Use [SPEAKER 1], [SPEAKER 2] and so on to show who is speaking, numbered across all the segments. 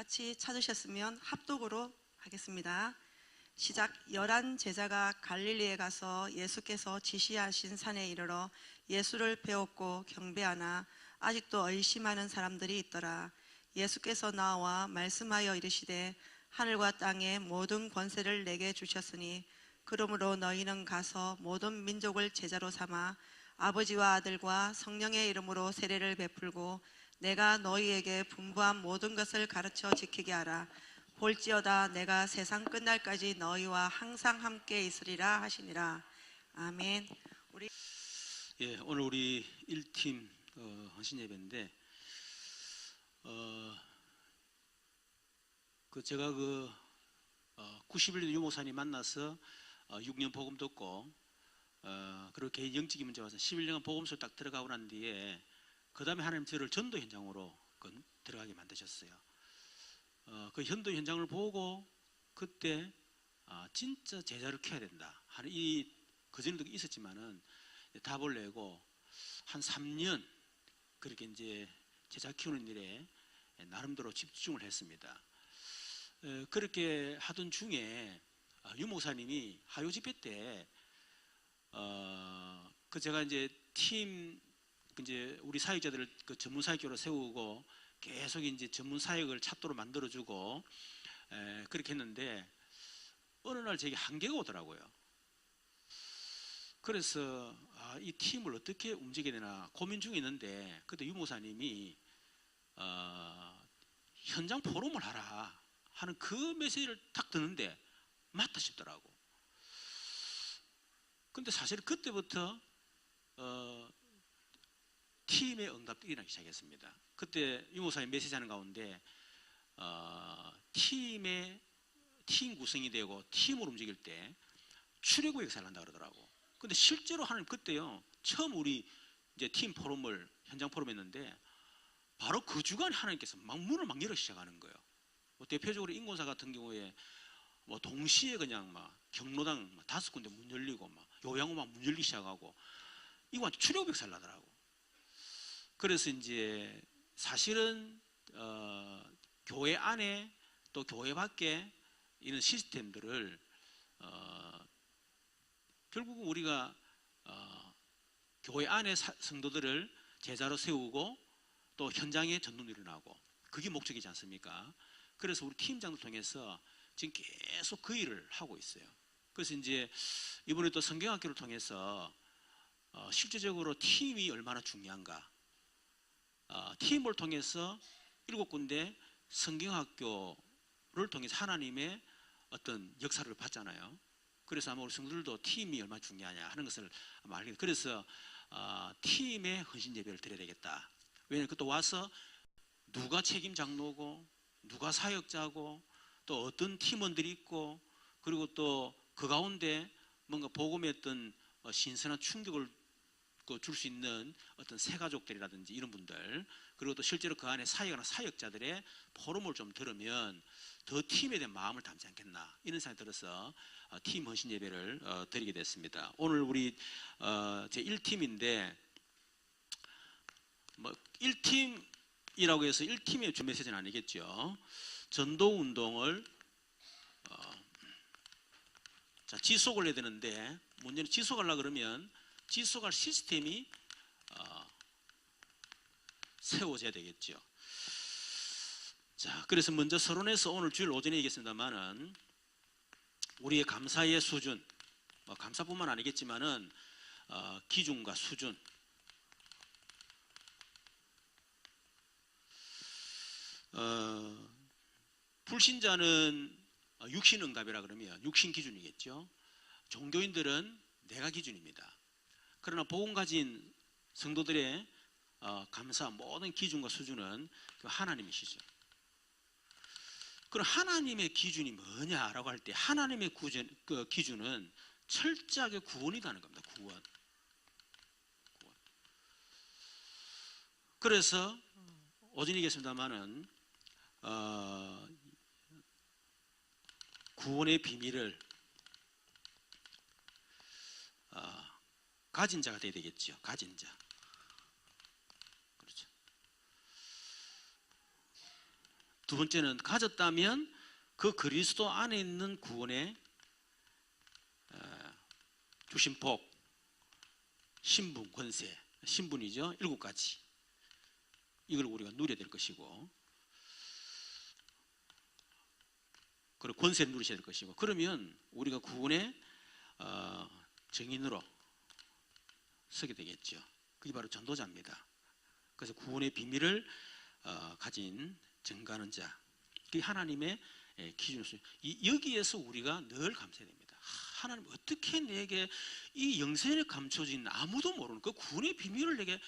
[SPEAKER 1] 같이 찾으셨으면 합독으로 하겠습니다. 시작 열한 제자가 갈릴리에 가서 예수께서 지시하신 산에 이르러 예수를 배웠고 경배하나 아직도 의심하는 사람들이 있더라. 예수께서 나와 말씀하여 이르시되 하늘과 땅의 모든 권세를 내게 주셨으니 그러므로 너희는 가서 모든 민족을 제자로 삼아 아버지와 아들과 성령의 이름으로 세례를 베풀고 내가 너희에게 분부한 모든 것을 가르쳐 지키게 하라. 볼지어다 내가 세상 끝날까지 너희와 항상 함께 있으리라 하시니라. 아멘. 우리
[SPEAKER 2] 예, 오늘 우리 1팀 어, 헌신 예배인데 어, 그 제가 그 어, 91년 유목사님 만나서 어, 6년 복음 듣고 어, 그리고 개인 영적인 문제 와서 11년간 복음소 딱 들어가고 난 뒤에 그 다음에 하나님 저를 전도 현장으로 그 들어가게 만드셨어요. 어, 그 현도 현장을 보고 그때 아, 진짜 제자를 키워야 된다 하는 이 그전에도 있었지만은 답을 내고 한 3년 그렇게 이제 제자 키우는 일에 나름대로 집중을 했습니다. 에, 그렇게 하던 중에 아, 유 목사님이 하요 집회 때 어, 그 제가 이제 팀그 이제 우리 사역자들을 그 전문 사역교로 세우고 계속 이제 전문 사역을 찾도록 만들어주고 에, 그렇게 했는데 어느 날 제게 한계가 오더라고요. 그래서 아, 이 팀을 어떻게 움직여야 되나 고민 중에 있는데 그때 유모사님이 어, 현장 포럼을 하라 하는 그 메시지를 딱 듣는데 맞다 싶더라고. 근데 사실 그때부터 어, 팀의 응답들이 일어나기 시작했습니다. 그때 유모사님 메시지 하는 가운데 어, 팀의 팀 구성이 되고 팀으로 움직일 때 출애굽 역사를 한다 그러더라고. 근데 실제로 하나님 그때요 처음 우리 이제 팀 포럼을 현장 포럼했는데 바로 그 주간에 하나님께서 막 문을 막 열어 시작하는 거예요. 뭐 대표적으로 인권사 같은 경우에 뭐 동시에 그냥 막 경로당 막 다섯 군데 문 열리고 막 요양원 막문 열리기 시작하고 이거 완전 출애굽 역사를 하더라고. 그래서 이제 사실은 어, 교회 안에 또 교회 밖에 이런 시스템들을 어, 결국은 우리가 어, 교회 안에 사, 성도들을 제자로 세우고 또 현장에 전도를 일어나고 그게 목적이지 않습니까? 그래서 우리 팀장을 통해서 지금 계속 그 일을 하고 있어요. 그래서 이제 이번에 또 성경학교를 통해서 어, 실제적으로 팀이 얼마나 중요한가 어, 팀을 통해서 일곱 군데 성경학교를 통해서 하나님의 어떤 역사를 봤잖아요. 그래서 아마 우리 성도들도 팀이 얼마나 중요하냐 하는 것을 아마 알게 그래서 어, 팀의 헌신 예배를 드려야 되겠다. 왜냐하면 그또 와서 누가 책임 장로고 누가 사역자고 또 어떤 팀원들이 있고 그리고 또 그 가운데 뭔가 복음의 어떤 어, 신선한 충격을 그 줄 수 있는 어떤 새 가족들이라든지 이런 분들 그리고 또 실제로 그 안에 사역하는 사역자들의 포럼을 좀 들으면 더 팀에 대한 마음을 담지 않겠나 이런 생각이 들어서 어, 팀 헌신 예배를 어, 드리게 됐습니다. 오늘 우리 어, 제 1팀인데 뭐 1팀이라고 해서 1팀의 주 메시지는 아니겠죠. 전도 운동을 자, 지속을 해야 되는데 문제는 지속하려 그러면 지속할 시스템이 어, 세워져야 되겠죠. 자, 그래서 먼저 서론에서 오늘 주일 오전에 얘기했습니다만은 우리의 감사의 수준, 뭐 감사뿐만 아니겠지만은 어, 기준과 수준, 어, 불신자는 육신 응답이라 그러면 육신 기준이겠죠. 종교인들은 내가 기준입니다. 그러나 복음 가진 성도들의 어, 감사 모든 기준과 수준은 그 하나님이시죠. 그럼 하나님의 기준이 뭐냐라고 할 때 하나님의 구전, 그 기준은 철저하게 구원이라는 겁니다. 구원. 구원. 그래서 얘기했습니다만은 어, 구원의 비밀을 가진 자가 돼야 되겠죠. 가진 자. 그렇죠. 두 번째는 가졌다면 그 그리스도 안에 있는 구원의 어, 주신 복, 신분, 권세, 신분이죠. 일곱 가지. 이걸 우리가 누려야 될 것이고, 그리고 권세를 누리셔야 될 것이고, 그러면 우리가 구원의 어, 정인으로 서게 되겠죠. 그게 바로 전도자입니다. 그래서 구원의 비밀을 어, 가진 증가하는 자, 그게 하나님의 예, 이- 여기에서 우리가 늘 감사해야 됩니다. 하, 하나님 어떻게 내게 이 영생에 감춰진 아무도 모르는 그 구원의 비밀을 내게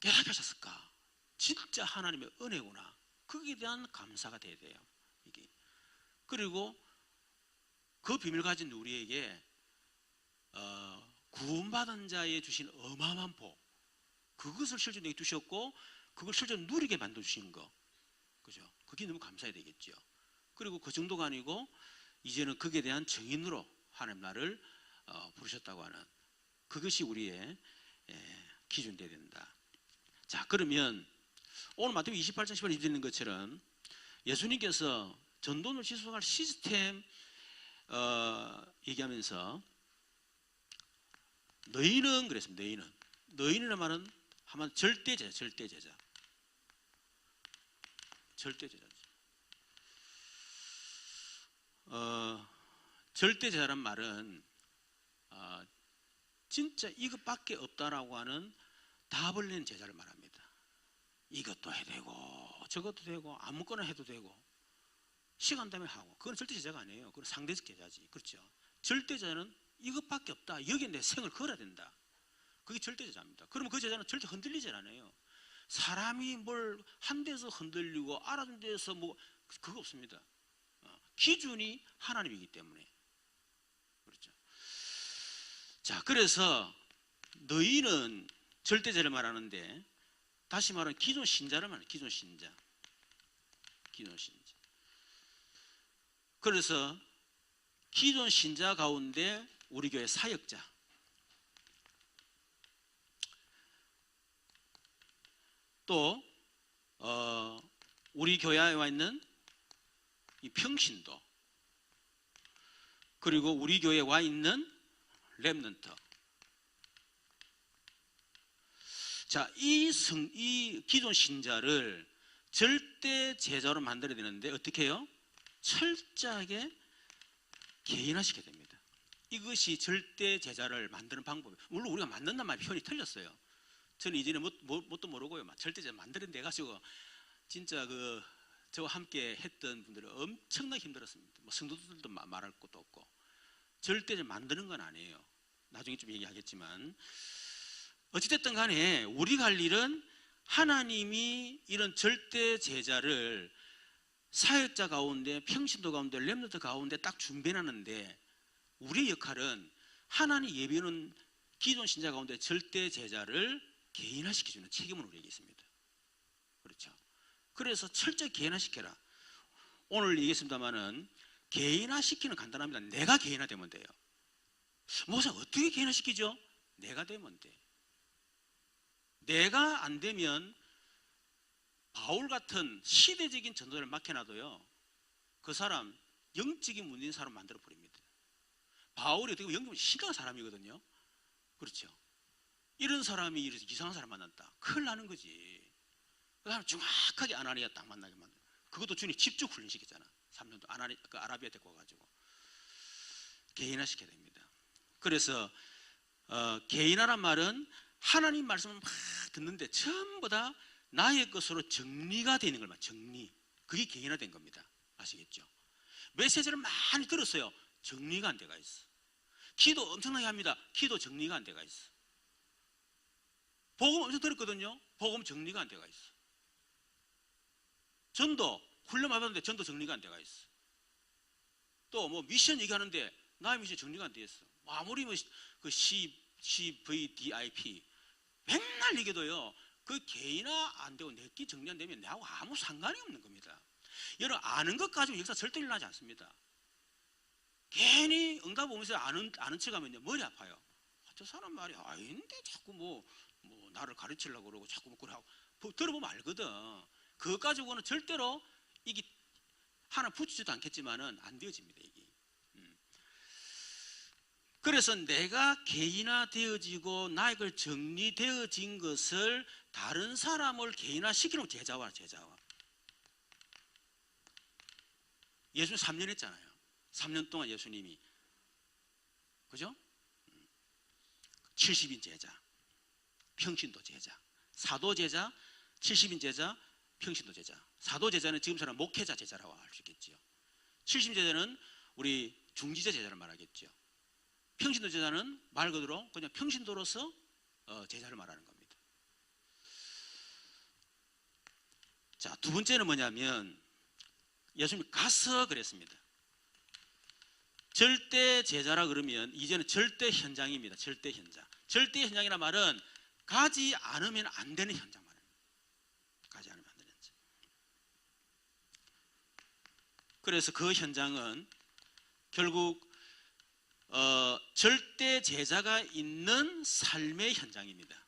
[SPEAKER 2] 깨닫게 하셨을까? 진짜 하나님의 은혜구나. 거기에 대한 감사가 돼야 돼요. 이게 그리고 그 비밀 가진 우리에게 어, 구원받은 자에 주신 어마어마한 복 그것을 내게 주셨고 그걸 실제 누리게 만들어 주신 거 그죠? 그게 너무 감사해야 되겠죠. 그리고 그 정도가 아니고 이제는 그에 대한 증인으로 하나님 나를 어, 부르셨다고 하는 그것이 우리의 예, 기준 되야 된다. 자 그러면 오늘 마태복음 28장 10절 있는 것처럼 예수님께서 전도를 지속할 시스템 어, 얘기하면서 너희는 그랬습니다. 너희는 너희는 말은 하면 절대 제자, 절대 제자, 절대 제자. 어, 절대 제자란 말은 어, 진짜 이것밖에 없다라고 하는 답을 낸 제자를 말합니다. 이것도 해도 되고 저것도 되고 아무거나 해도 되고 시간 되면 하고 그건 절대 제자가 아니에요. 그건 상대적 제자지. 그렇죠? 절대 제자는 이것밖에 없다. 여기에 내 생을 걸어야 된다. 그게 절대 제자입니다. 그러면 그 제자는 절대 흔들리질 않아요. 사람이 뭘 한 데서 흔들리고 알아준 데서 뭐 그거 없습니다. 어, 기준이 하나님이기 때문에 그렇죠. 자, 그래서 너희는 절대제를 말하는데 다시 말하면 기존 신자를 말해요. 기존 신자, 기존 신자. 그래서 기존 신자 가운데 우리 교회 사역자 또 어, 우리 교회에 와 있는 이 평신도 그리고 우리 교회에 와 있는 랩넌트 자, 이 성, 이 기존 신자를 절대 제자로 만들어야 되는데 어떻게 해요? 철저하게 개인화시켜야 됩니다. 이것이 절대 제자를 만드는 방법. 물론 우리가 만든단 말이 표현이 틀렸어요. 저는 이전에 못, 못, 뭣도 모르고요. 막 절대 제자 만드는 데 가지고 진짜 그 저와 함께 했던 분들은 엄청나게 힘들었습니다. 뭐 성도들도 마- 말할 것도 없고 절대 제자 만드는 건 아니에요. 나중에 좀 얘기하겠지만 어찌됐든 간에 우리가 할 일은 하나님이 이런 절대 제자를 사역자 가운데 평신도 가운데 렘너트 가운데 딱 준비하는데 우리의 역할은 하나님 예비는 기존 신자 가운데 절대 제자를 개인화시켜주는 책임은 우리에게 있습니다. 그렇죠. 그래서 철저히 개인화시켜라. 오늘 얘기했습니다만은 개인화시키는 간단합니다. 내가 개인화되면 돼요. 목사 어떻게 개인화시키죠? 내가 되면 돼. 내가 안 되면 바울 같은 시대적인 전도자를 맡겨놔도요. 그 사람 영적인 문제인 사람 만들어 버립니다. 바울이 어떻게 영적인 심각한 사람이거든요. 그렇죠. 이런 사람이 이래서 이상한 사람 만났다. 큰일 나는 거지. 그 사람 정확하게 아나니아 딱 만나게 만들. 그것도 주님 직접 훈련시켰잖아. 3년도 아나니 그 아라비아 데리고 와가지고 개인화 시켜야 됩니다. 그래서 어, 개인화란 말은 하나님 말씀을 막 듣는데 전부 다 나의 것으로 정리가 되는 걸 말. 정리. 그게 개인화된 겁니다. 아시겠죠? 메시지를 많이 들었어요. 정리가 안 돼가 있어. 기도 엄청나게 합니다. 기도 정리가 안 돼가 있어. 복음 엄청 들었거든요. 복음 정리가 안 돼가 있어. 전도 훈련 받았는데 전도 정리가 안 돼가 있어. 또 뭐 미션 얘기하는데 나의 미션 정리가 안. 뭐 아무리 뭐그 CVDIP 맨날 얘기도요. 그 개인화 안 되고 내끼 정리 안 되면 나하고 아무 상관이 없는 겁니다. 여러분 아는 것 가지고 역사 절대 일어나지 않습니다. 괜히 응답 오면서 아는 아는 척 하면요 머리 아파요. 아, 저 사람 말이 아닌데 자꾸 뭐, 뭐 나를 가르치려고 그러고 자꾸 뭐 그러고 뭐 들어보면 알거든. 그것 가지고는 절대로 이게 하나 붙이지도 않겠지만은 안 되어집니다 이게. 음. 그래서 내가 개인화 되어지고 나에게 정리되어진 것을 다른 사람을 개인화 시키는 제자와 제자와. 예수님 3년 했잖아요. 3년 동안 예수님이 그죠? 70인 제자, 평신도 제자, 사도 제자, 70인 제자, 평신도 제자. 사도 제자는 지금처럼 목회자 제자라고 할 수 있겠지요. 70인 제자는 우리 중지자 제자를 말하겠죠. 평신도 제자는 말 그대로 그냥 평신도로서 어, 제자를 말하는 겁니다. 자, 두 번째는 뭐냐면 예수님이 가서 그랬습니다. 절대 제자라 그러면 이제는 절대 현장입니다. 절대 현장. 절대 현장이란 말은 가지 않으면 안 되는 현장 말입니다. 가지 않으면 안 되는 현장. 그래서 그 현장은 결국 어, 절대 제자가 있는 삶의 현장입니다.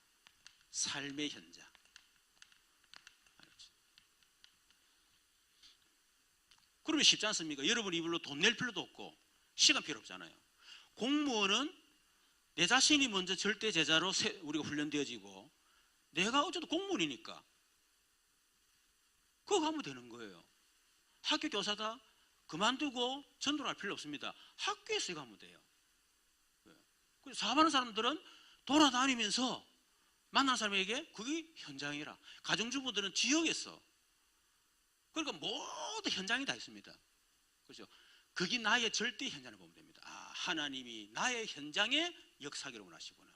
[SPEAKER 2] 삶의 현장. 그러면 쉽지 않습니까? 여러분 이불로 돈 낼 필요도 없고 시간 필요 없잖아요. 공무원은 내 자신이 먼저 절대 제자로 세- 우리가 훈련되어지고 내가 어쨌든 공무원이니까 그거 하면 되는 거예요. 학교 교사다 그만두고 전도를 할 필요 없습니다. 학교에서 하면 돼요. 예. 그래서 사업하는 사람들은 돌아다니면서 만난 사람에게 그게 현장이라. 가정주부들은 지역에서 그러니까 모두 현장이 다 있습니다. 그렇죠? 그게 나의 절대 현장을 보면 됩니다. 아, 하나님이 나의 현장에 역사하기를 원하시구나.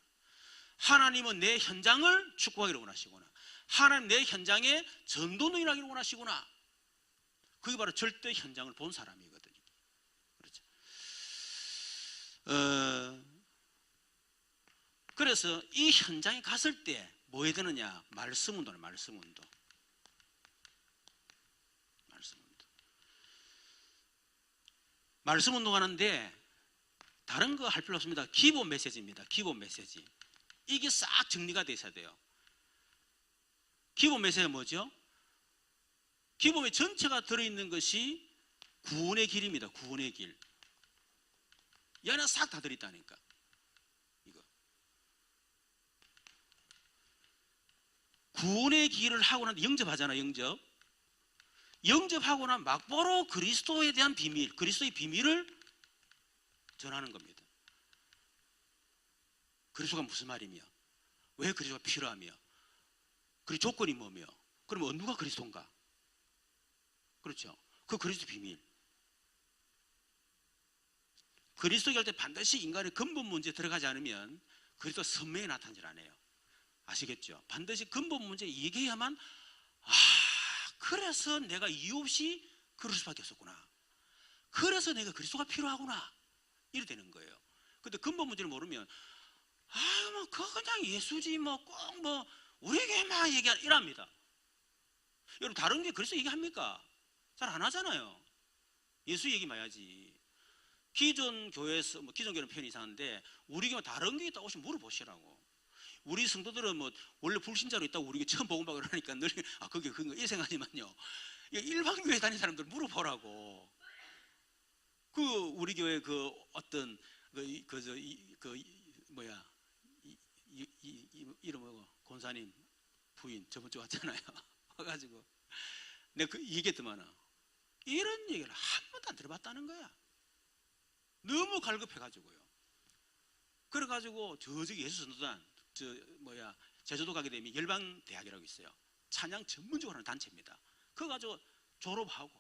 [SPEAKER 2] 하나님은 내 현장을 축복하기를 원하시구나. 하나님 내 현장에 전도는 일하기를 원하시구나. 그게 바로 절대 현장을 본 사람이거든요. 그렇죠. 어, 그래서 이 현장에 갔을 때 뭐 해야 되느냐? 말씀 운동을 말씀 운동. 말씀 운동. 말씀 운동하는데 다른 거 할 필요 없습니다. 기본 메시지입니다. 기본 메시지. 이게 싹 정리가 돼 있어야 돼요. 기본 메시지가 뭐죠? 기본에 전체가 들어있는 것이 구원의 길입니다. 구원의 길. 이 안에 싹 다 들어있다니까. 이거. 구원의 길을 하고 난 영접하잖아, 영접. 영접하고 난 막보로 그리스도에 대한 비밀, 그리스도의 비밀을 전하는 겁니다. 그리스도가 무슨 말이며, 왜 그리스도가 필요하며, 그 조건이 뭐며, 그러면 누가 그리스도인가? 그렇죠. 그 그리스도 비밀. 그리스도 얘기할 때 반드시 인간의 근본 문제에 들어가지 않으면 그리스도 선명히 나타나질 않아요. 아시겠죠? 반드시 근본 문제 얘기해야만 아 그래서 내가 이유 없이 그럴 수밖에 없었구나. 그래서 내가 그리스도가 필요하구나. 이래 되는 거예요. 근데 근본 문제를 모르면 아 뭐 그거 그냥 예수지 뭐 꼭 뭐 우리에게만 얘기하 이랍니다. 여러분 다른 게 그리스도 얘기합니까? 잘 안 하잖아요. 예수 얘기만 해야지. 기존 교회에서 뭐 기존 교회는 표현이 이상한데 우리 교회 다른 게 있다고 혹시 물어보시라고. 우리 성도들은 뭐 원래 불신자로 있다고 우리 교회 처음 복음받고 그러니까 늘 아 그게 그거 이 생각하지만요. 일반 교회 다니는 사람들 물어보라고. 그 우리 교회 그 어떤 그그저 그 뭐야 이, 이, 이, 이, 이름 뭐고 권사님 부인 저번 주 왔잖아요. 와가지고 내가 그 얘기했더만은 이런 얘기를 한 번도 안 들어봤다는 거야. 너무 갈급해가지고요. 그래가지고 저기 예수 전도단 저 뭐야 제주도 가게 되면 열방 대학이라고 있어요. 찬양 전문적으로 하는 단체입니다. 그거 가지고 졸업하고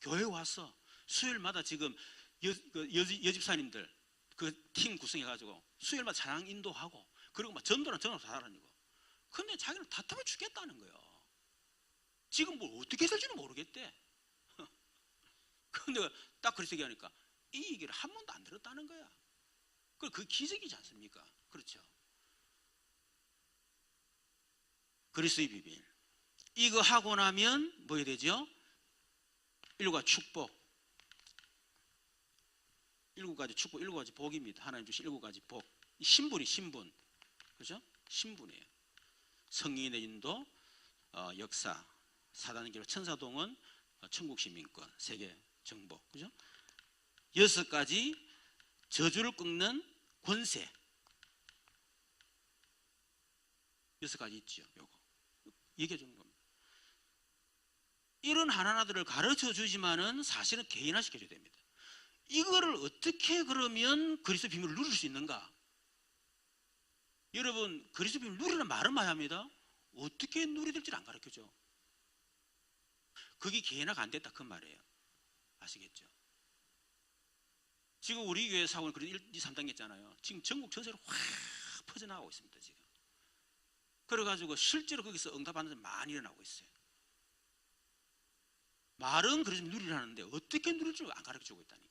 [SPEAKER 2] 교회 와서 수요일마다 지금 여, 그 여, 여집사님들 그 팀 구성해가지고 수요일마다 찬양 인도하고 그리고 막 전도랑 전화 다 다니고 근데 자기는 답답해 죽겠다는 거예요. 지금 뭘 어떻게 살지는 모르겠대. 근데 딱 그렇게 얘기하니까 이 얘기를 한 번도 안 들었다는 거야. 그, 그 기적이지 않습니까? 그렇죠. 그리스의 비밀. 이거 하고 나면 뭐 해야 되죠? 일곱 축복. 일곱 가지 축복, 일곱 가지 복입니다. 하나님 주신 일곱 가지 복. 신분이 신분. 그죠? 신분이에요. 성인의 인도, 어, 역사, 사단의 기록, 천사동은 어, 천국 시민권, 세계 정복. 그죠? 여섯 가지 저주를 꺾는 권세. 여섯 가지 있죠. 요거. 얘기해 주는 겁니다. 이런 하나하나들을 가르쳐 주지만은 사실은 개인화 시켜줘야 됩니다. 이거를 어떻게 그러면 그리스도 비밀을 누릴 수 있는가? 여러분 그리스도 비밀 누리는 말은 많이 합니다. 어떻게 누려야 될지를 안 가르쳐 줘. 그게 개인화가 안 됐다 그 말이에요. 아시겠죠? 지금 우리 교회 사고는 그런 1, 2, 3단계 있잖아요. 지금 전국 전세로 확 퍼져나가고 있습니다. 지금. 그래가지고 실제로 거기서 응답하는 사람이 많이 일어나고 있어요. 말은 그러지 누리라는데 어떻게 누릴 줄안 가르쳐 주고 있다니까.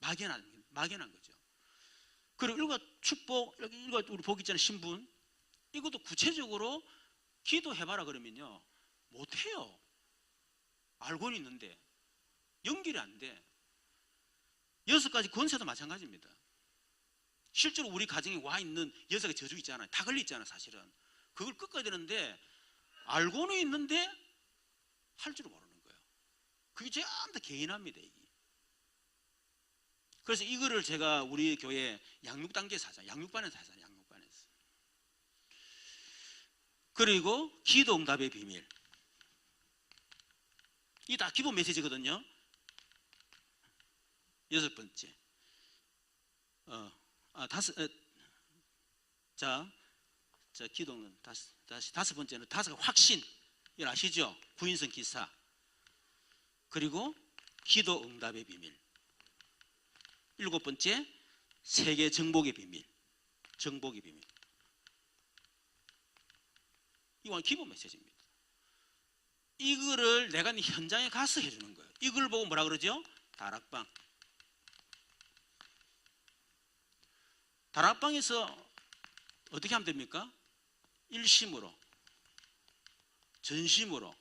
[SPEAKER 2] 막연한, 막연한 거죠. 그리고 일과 축복, 일과 우리 보기 전에 신분, 이것도 구체적으로 기도해봐라 그러면요. 못해요. 알고는 있는데 연결이 안 돼. 여섯 가지 권세도 마찬가지입니다. 실제로 우리 가정에 와 있는 여섯 가지 저주 있잖아요. 다 걸려 있잖아요, 사실은. 그걸 꺾어야 되는데 알고는 있는데 할 줄을 모르는 거예요. 그게 전부 개인합니다, 이게. 그래서 이거를 제가 우리 교회 양육단계에서 하자. 양육반에서 하자, 양육반에서. 그리고 기도응답의 비밀. 이다 기본 메시지거든요. 여섯 번째. 어, 아, 다섯, 어, 자, 자, 기도는 다섯, 다시 다섯 번째는 다섯 확신. 이걸 아시죠? 구인성 기사. 그리고 기도 응답의 비밀. 일곱 번째, 세계 정복의 비밀. 정복의 비밀. 이건 기본 메시지입니다. 이거를 내가 현장에 가서 해주는 거예요. 이걸 보고 뭐라 그러죠? 다락방. 다락방에서 어떻게 하면 됩니까? 일심으로, 전심으로,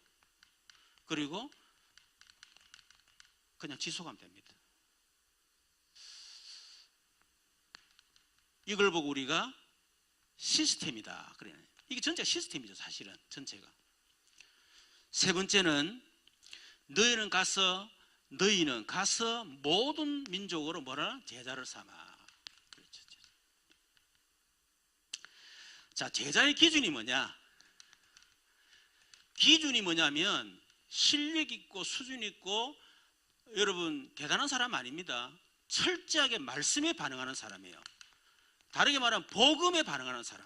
[SPEAKER 2] 그리고 그냥 지속하면 됩니다. 이걸 보고 우리가 시스템이다. 그래. 이게 전체가 시스템이죠, 사실은. 전체가. 세 번째는 너희는 가서 너희는 가서 모든 민족으로 뭐라 제자를 삼아. 그렇죠. 자, 제자의 기준이 뭐냐? 기준이 뭐냐면 실력 있고 수준 있고 여러분 대단한 사람 아닙니다. 철저하게 말씀에 반응하는 사람이에요. 다르게 말하면 복음에 반응하는 사람.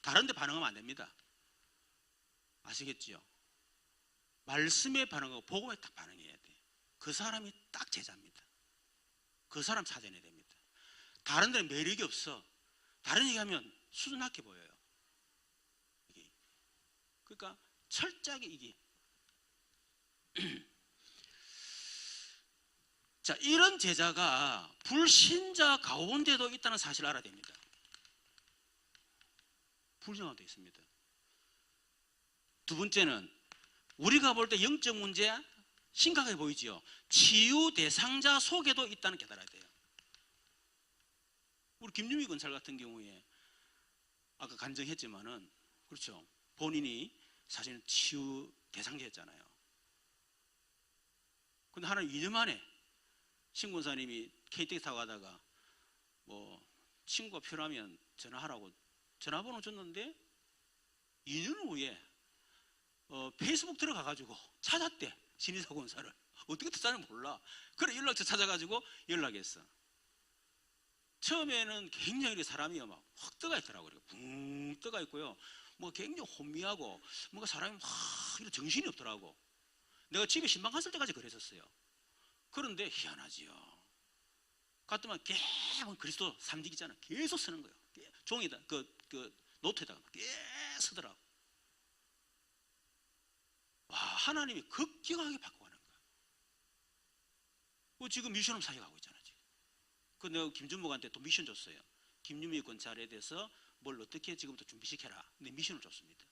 [SPEAKER 2] 다른 데 반응하면 안 됩니다. 아시겠지요? 말씀에 반응하고 복음에 딱 반응해야 돼. 그 사람이 딱 제자입니다. 그 사람 찾아내야 됩니다. 다른 데는 매력이 없어. 다른 얘기하면 수준 낮게 보여요. 이게. 그러니까 철저하게 이게 자, 이런 제자가 불신자 가운데도 있다는 사실을 알아야 됩니다. 불신자도 있습니다. 두 번째는 우리가 볼 때 영적 문제 심각하게 보이지요. 치유 대상자 속에도 있다는 게 깨달아야 돼요. 우리 김유미 건설 같은 경우에 아까 간증했지만은 그렇죠. 본인이 사실은 치유 대상자였잖아요. 근데 하나님 2년 만에 신군사님이 KTX 타고 가다가 뭐 친구가 필요하면 전화하라고 전화번호 줬는데 2년 후에 어, 페이스북 들어가가지고 찾았대 신의사 군사를 어떻게 찾았는지 몰라 그래 연락처 찾아가지고 연락했어 처음에는 굉장히 사람이 막확 떠가 있더라고요. 붕 떠가 있고요. 뭐 굉장히 혼미하고 뭔가 사람이 막 이런 정신이 없더라고. 내가 집에 신방 갔을 때까지 그랬었어요. 그런데 희한하지요. 갔더만 계속 그리스도 삼직이잖아 계속 쓰는 거예요. 종이다 그, 그 노트에다가 계속 쓰더라고. 와, 하나님이 급격하게 바꿔가는 거야. 뭐 지금 미션업 사역 하고 있잖아, 지금. 그 내가 김준목한테 또 미션 줬어요. 김유미 건설에 대해서 뭘 어떻게 지금부터 준비시켜라. 근데 미션을 줬습니다.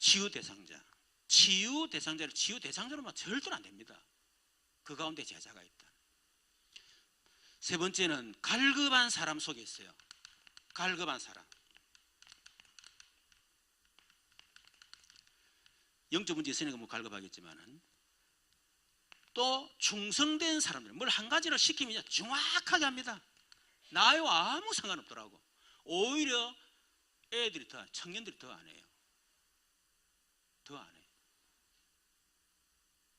[SPEAKER 2] 치유 대상자. 치유 대상자를 치유 대상자로만 절대로 안 됩니다. 그 가운데 제자가 있다. 세 번째는 갈급한 사람 속에 있어요. 갈급한 사람. 영적 문제 있으니까 뭐 갈급하겠지만은 또 충성된 사람들 뭘 한 가지를 시키면 정확하게 합니다. 나요 아무 상관없더라고. 오히려 애들이 더 청년들이 더 안 해요. 더 안 해.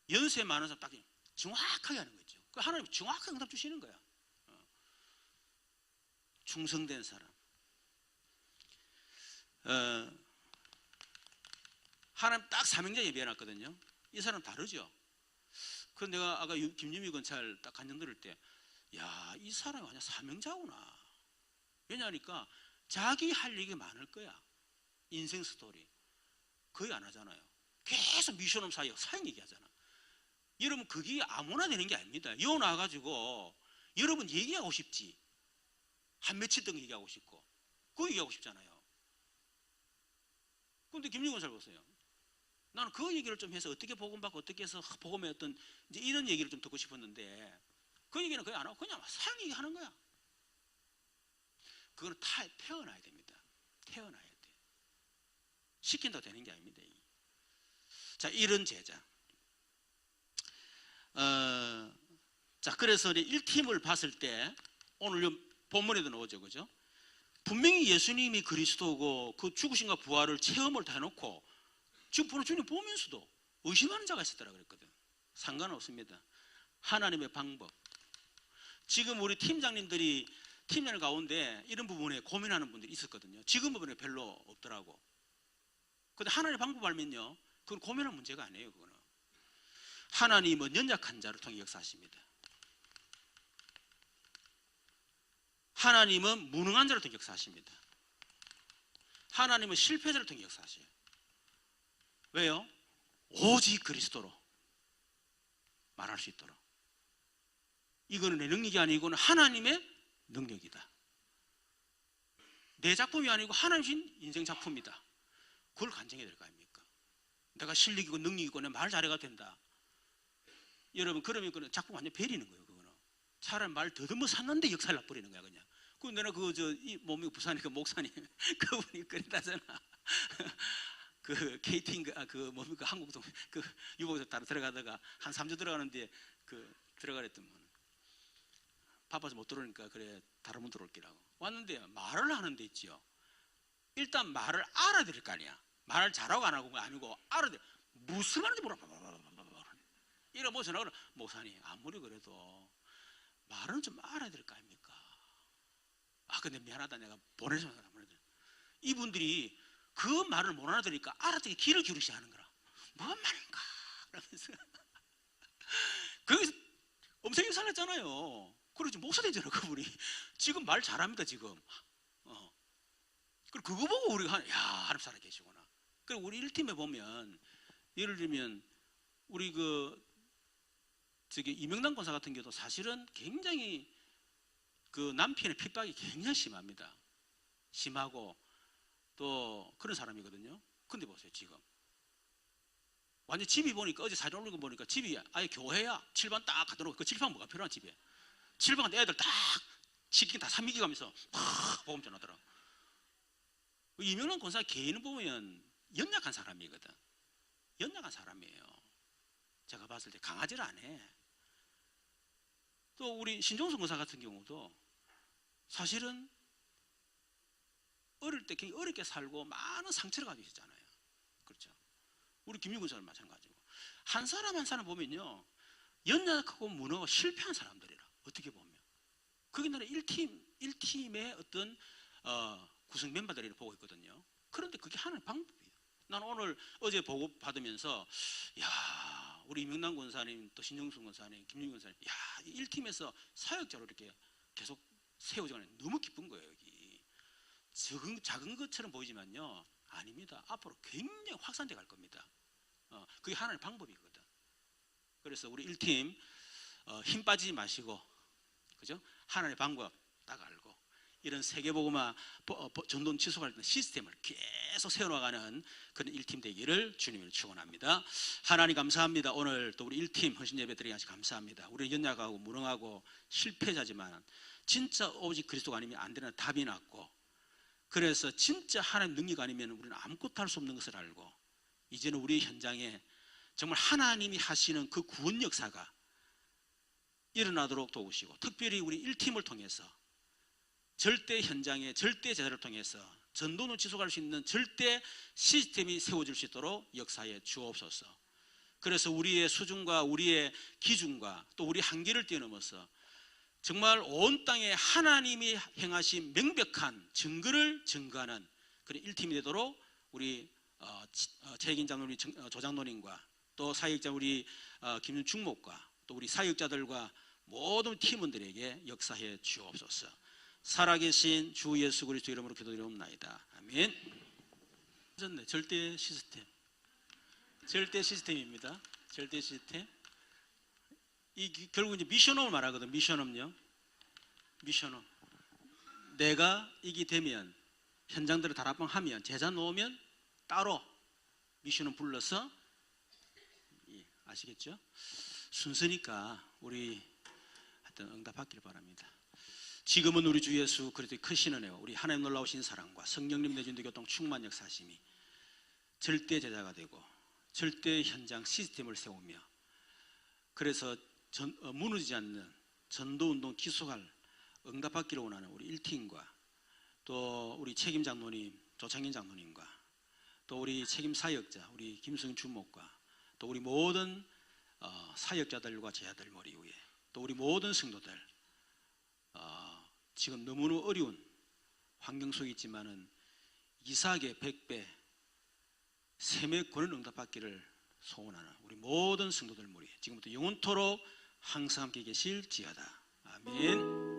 [SPEAKER 2] 연세 많은 사람 딱 정확하게 하는 거죠. 그 하나님 정확하게 응답 주시는 거야. 어. 충성된 사람. 어, 하나님 딱 사명자 예비해놨거든요. 이 사람 다르죠. 그 내가 아까 유- 김유미 검찰 딱 간증 들을 때, 야, 이 사람이 완전 사명자구나. 왜냐하니까 자기 할 얘기 많을 거야. 인생 스토리. 거의 안 하잖아요. 계속 미션업 사역, 사역 얘기하잖아. 여러분, 그게 아무나 되는 게 아닙니다. 요 나와가지고 여러분 얘기하고 싶지. 한 며칠 동안 얘기하고 싶고. 그거 얘기하고 싶잖아요. 근데 김유건 잘 보세요. 나는 그 얘기를 좀 해서 어떻게 복음받고 어떻게 해서 복음의 어떤 이제 이런 얘기를 좀 듣고 싶었는데 그 얘기는 거의 안 하고 그냥 사랑 얘기하는 거야. 그거는 타, 태어나야 됩니다. 태어나야 돼. 시킨다고 되는 게 아닙니다. 자, 이런 제자. 어, 자, 그래서 우리 1팀을 봤을 때 오늘 요 본문에도 나오죠. 그죠? 분명히 예수님이 그리스도고 그 죽으신과 부활을 체험을 다 해놓고 지금 보는 주님 보면서도 의심하는 자가 있었더라 그랬거든. 상관없습니다. 하나님의 방법. 지금 우리 팀장님들이 팀장 가운데 이런 부분에 고민하는 분들이 있었거든요. 지금 부분에 별로 없더라고. 근데 하나님의 방법 알면요. 그건 고민할 문제가 아니에요. 그거는. 하나님은 연약한 자를 통해 역사하십니다. 하나님은 무능한 자를 통해 역사하십니다. 하나님은 실패자를 통해 역사하셔요. 왜요? 오직 그리스도로 말할 수 있도록. 이거는 내 능력이 아니고 하나님의 능력이다. 내 작품이 아니고 하나님 인생 작품이다. 그걸 간증해야 될 거 아닙니까? 내가 실력이고 능력이고 내 말 잘해가 된다. 여러분 그러면 그는 작품 완전 베리는 거예요. 그거는 차라리 말 더듬어 샀는데 역사를 놔버리는 거야 그냥. 그 내가 그저 이 몸이 그 목사님 그분이 그랬다잖아. 그 KT인 아, 그 뭡니까 한국도 그 유복에서 따라 들어가다가 한 3주 들어가는데 그 들어가랬더만 바빠서 못 들어오니까 그래 다른 분 들어올기라고 왔는데 말을 하는데 있지요. 일단 말을 알아야 될거 아니야. 말을 잘하고 안 하고가 아니고 알아야 돼. 무슨 말인지 몰라. 이러 뭐 전화 그러 목사님 아무리 그래도 말은 좀 알아야 될거 아닙니까? 아 근데 미안하다 내가 보내줘서 아무래도 이분들이 그 말을 못 알아들으니까 알아듣기 귀를 기울이시 하는 거라. 뭔 말인가? 그러면서 거기서 엄청 살렸잖아요. 그러지 목사 되잖아 그분이. 지금 말 잘합니다 지금. 어. 그리고 그거 보고 우리가 한, 야 하나님 살아 계시구나. 그리고 우리 1팀에 보면 예를 들면 우리 그 저기 이명남 권사 같은 경우도 사실은 굉장히 그 남편의 핍박이 굉장히 심합니다. 심하고 또 그런 사람이거든요. 근데 보세요 지금 완전 집이 보니까 어제 사진 올리고 보니까 집이 아예 교회야. 칠판 딱 갖다 놓고 그 칠판 뭐가 필요한 집에 칠판 애들 딱 치킨 다 삼미기 가면서 팍 보험 전하더라. 이명란 권사 개인을 보면 연약한 사람이거든. 연약한 사람이에요. 제가 봤을 때 강하지를 않아. 또 우리 신종성 권사 같은 경우도 사실은 어릴 때 굉장히 어렵게 살고 많은 상처를 가지고 있잖아요. 그렇죠. 우리 김유근 사람 마찬가지고. 한 사람 한 사람 보면요. 연약하고 무너고 실패한 사람들이라. 어떻게 보면. 그게 나는 1팀, 1팀의 어떤 어, 구성 멤버들을 보고 있거든요. 그런데 그게 하나의 방법이에요. 난 오늘 어제 보고 받으면서 야 우리 이명남 권사님 또 신정순 권사님 김윤 권사님 야 1팀에서 사역자로 이렇게 계속 세워져가는 너무 기쁜 거예요 여기 작은, 작은 것처럼 보이지만요 아닙니다 앞으로 굉장히 확산돼 갈 겁니다 어, 그게 하나의 방법이거든 그래서 우리 1팀 어, 힘 빠지지 마시고 그죠 하나의 방법 딱 알고 이런 세계보고마 어, 전돈 지속할 때 시스템을 계속 세워나가는 그런 1팀 되기를 주님을 축원합니다. 하나님 감사합니다. 오늘 또 우리 1팀 헌신 예배 드리기 감사합니다. 우리 연약하고 무능하고 실패자지만 진짜 오직 그리스도가 아니면 안 되는 답이 났고 그래서 진짜 하나님 능력 아니면 우리는 아무것도 할 수 없는 것을 알고 이제는 우리 현장에 정말 하나님이 하시는 그 구원 역사가 일어나도록 도우시고 특별히 우리 1팀을 통해서 절대 현장에 절대 제자를 통해서 전도는 지속할 수 있는 절대 시스템이 세워질 수 있도록 역사에 주옵소서. 그래서 우리의 수준과 우리의 기준과 또 우리 한계를 뛰어넘어서 정말 온 땅에 하나님이 행하신 명백한 증거를 증거하는 그런 1팀이 되도록 우리 어, 지- 어, 책임장 우리 정- 어, 조장노님과 또 사역자 우리 어, 김윤충 목과 또 우리 사역자들과 모든 팀원들에게 역사해 주옵소서. 살아계신 주 예수 그리스도 이름으로 기도드리옵나이다. 아멘. 절대 시스템. 절대 시스템입니다. 절대 시스템. 이 기- 결국 이제 미션업을 말하거든. 미션업요. 미션업. 내가 이기 되면 현장들을 다락방하면 제자 놓으면 따로 미션을 불러서 예, 아시겠죠? 순서니까 우리 하여튼 응답받기를 바랍니다. 지금은 우리 주 예수 그리스도의 크신 은혜와 우리 하나님 놀라우신 사랑과 성령님 내준 교통 충만 역사심이 절대 제자가 되고 절대 현장 시스템을 세우며 그래서 전- 어, 무너지지 않는 전도운동 기속할 응답받기를 원하는 우리 1팀과 또 우리 책임 장로님 조창인 장로님과 또 우리 책임 사역자 우리 김승 주목과 또 우리 모든 어, 사역자들과 제자들 머리 위에 또 우리 모든 성도들 어, 지금 너무나 어려운 환경 속에 있지만은 이삭의 백배 셈의 권을 응답받기를 소원하는 우리 모든 성도들 머리 지금부터 영원토록 항상 함께 계실지어다 아멘.